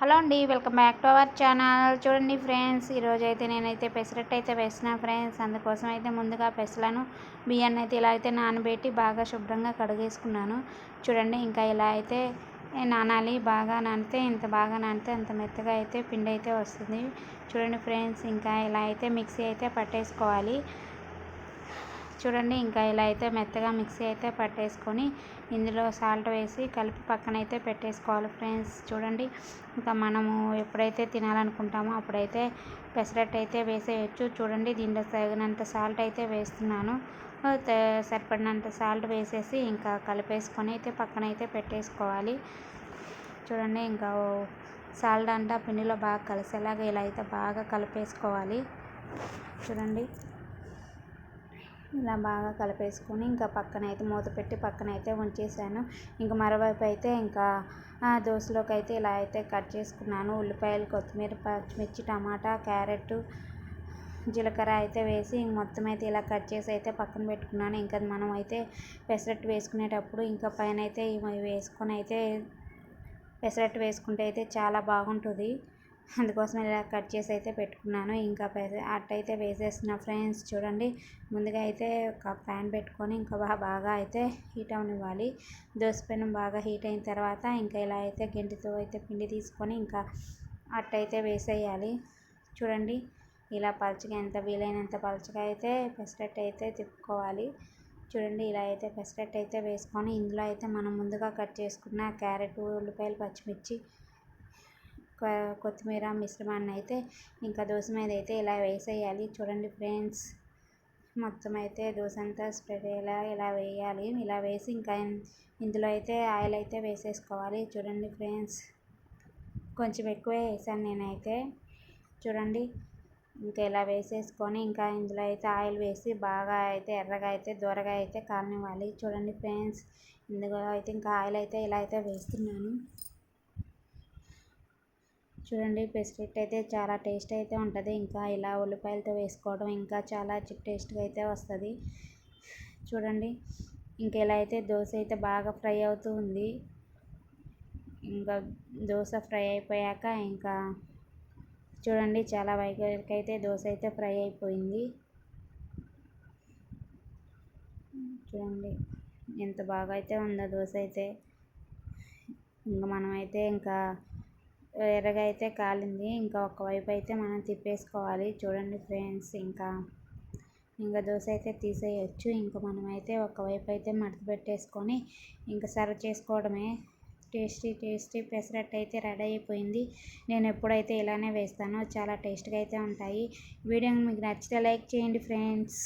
Hello అండి welcome back to our channel. చూడండి friends ఈరోజు అయితే నేనైతే పెసరట్టు అయితే వేసిన ఫ్రెండ్స్. అందుకోసం అయితే ముందుగా పెసలను బియ్యాన్ని అయితే ఇలా అయితే నానబెట్టి బాగా శుభ్రంగా కడిగేసుకున్నాను. చూడండి ఇంకా ఇలా అయితే నానాలి. బాగా నానితే ఇంత బాగా నానితే అంత మెత్తగా అయితే పిండి అయితే వస్తుంది. చూడండి ఫ్రెండ్స్ ఇంకా ఇలా అయితే మిక్సీ అయితే పట్టేసుకోవాలి. చూడండి ఇంకా ఇలా అయితే మెత్తగా మిక్సీ అయితే పట్టేసుకొని ఇందులో సాల్ట్ వేసి కలిపి పక్కన అయితే పెట్టేసుకోవాలి ఫ్రెండ్స్. చూడండి ఇంకా మనము ఎప్పుడైతే తినాలనుకుంటామో అప్పుడైతే పెసరట్టు అయితే వేసేయచ్చు. చూడండి దీంట్లో తగినంత సాల్ట్ అయితే వేస్తున్నాను. సరిపడినంత సాల్ట్ వేసేసి ఇంకా కలిపేసుకొని అయితే పక్కన అయితే పెట్టేసుకోవాలి. చూడండి ఇంకా సాల్ట్ అంతా పిండిలో బాగా కలిసేలాగా ఇలా అయితే బాగా కలిపేసుకోవాలి. చూడండి. ఇలా బాగా కలిపేసుకొని ఇంకా పక్కన అయితే మూత పెట్టి పక్కన అయితే ఉంచేసాను. ఇంకా మరోవైపు అయితే ఇంకా దోశలోకి అయితే ఇలా అయితే కట్ చేసుకున్నాను. ఉల్లిపాయలు కొత్తిమీర పచ్చిమిర్చి టమాటా క్యారెట్ జీలకర్ర అయితే వేసి మొత్తం అయితే ఇలా కట్ చేసి అయితే పక్కన పెట్టుకున్నాను. ఇంకా మనం అయితే పెసరట్టు వేసుకునేటప్పుడు ఇంకా పైన అయితే ఇవి వేసుకొని అయితే పెసరట్టు వేసుకుంటే అయితే చాలా బాగుంటుంది. అందుకోసం ఇలా కట్ చేసి అయితే పెట్టుకున్నాను. ఇంకా అట్టయితే వేసేసిన ఫ్రెండ్స్ చూడండి. ముందుగా అయితే ఒక ప్యాన్ పెట్టుకొని ఇంకా బాగా అయితే హీట్ అవనివ్వాలి. దోశ బాగా హీట్ అయిన తర్వాత ఇంకా ఇలా అయితే గెంటితో అయితే పిండి తీసుకొని ఇంకా అట్టయితే వేసేయాలి. చూడండి ఇలా పలుచగా ఎంత వీలైనంత పలుచగా అయితే పెసరట్ అయితే తిప్పుకోవాలి. చూడండి ఇలా అయితే పెసరట్ అయితే వేసుకొని ఇందులో అయితే మనం ముందుగా కట్ చేసుకున్న క్యారెట్ ఉల్లిపాయలు పచ్చిమిర్చి కొత్తిమీర మిశ్రమాన్ని అయితే ఇంకా దోశ మీద అయితే ఇలా వేసేయాలి. చూడండి ఫ్రెండ్స్ మొత్తం అయితే దోశ అంతా స్ప్రెడ్ అయ్యేలా ఇలా వేయాలి. ఇలా వేసి ఇంకా ఇందులో అయితే ఆయిల్ అయితే వేసేసుకోవాలి. చూడండి ఫ్రెండ్స్ కొంచెం ఎక్కువే వేసాను నేనైతే. చూడండి ఇంకా ఇలా వేసేసుకొని ఇంకా ఇందులో అయితే ఆయిల్ వేసి బాగా అయితే ఎర్రగా అయితే దూరగా అయితే కాలనివ్వాలి చూడండి ఫ్రెండ్స్ ఇందులో అయితే ఇంకా ఆయిల్ అయితే ఇలా అయితే వేస్తున్నాను. చూడండి పెసరట్టు అయితే చాలా టేస్ట్ అయితే ఉంటుంది. ఇంకా ఇలా ఉల్లిపాయలతో వేసుకోవడం ఇంకా చాలా టేస్ట్గా అయితే వస్తుంది. చూడండి ఇంకా ఇలా అయితే దోశ అయితే బాగా ఫ్రై అవుతూ ఉంది. ఇంకా దోశ ఫ్రై అయిపోయాక ఇంకా చూడండి చాలా వైగరికి అయితే దోశ అయితే ఫ్రై అయిపోయింది. చూడండి ఎంత బాగా అయితే ఉందో దోశ అయితే. ఇంకా మనమైతే ఇంకా ఎర్రగా అయితే కాలింది. ఇంకా ఒకవైపు అయితే మనం తిప్పేసుకోవాలి. చూడండి ఫ్రెండ్స్ ఇంకా ఇంకా దోశ అయితే తీసేయచ్చు. ఇంకా మనమైతే ఒకవైపు అయితే మడత పెట్టేసుకొని ఇంకా సర్వ్ చేసుకోవడమే. టేస్టీ టేస్టీ పెసరట్టు అయితే రెడీ అయిపోయింది. నేను ఎప్పుడైతే ఇలానే వేస్తానో చాలా టేస్ట్గా అయితే ఉంటాయి. వీడియో మీకు నచ్చితే లైక్ చేయండి ఫ్రెండ్స్.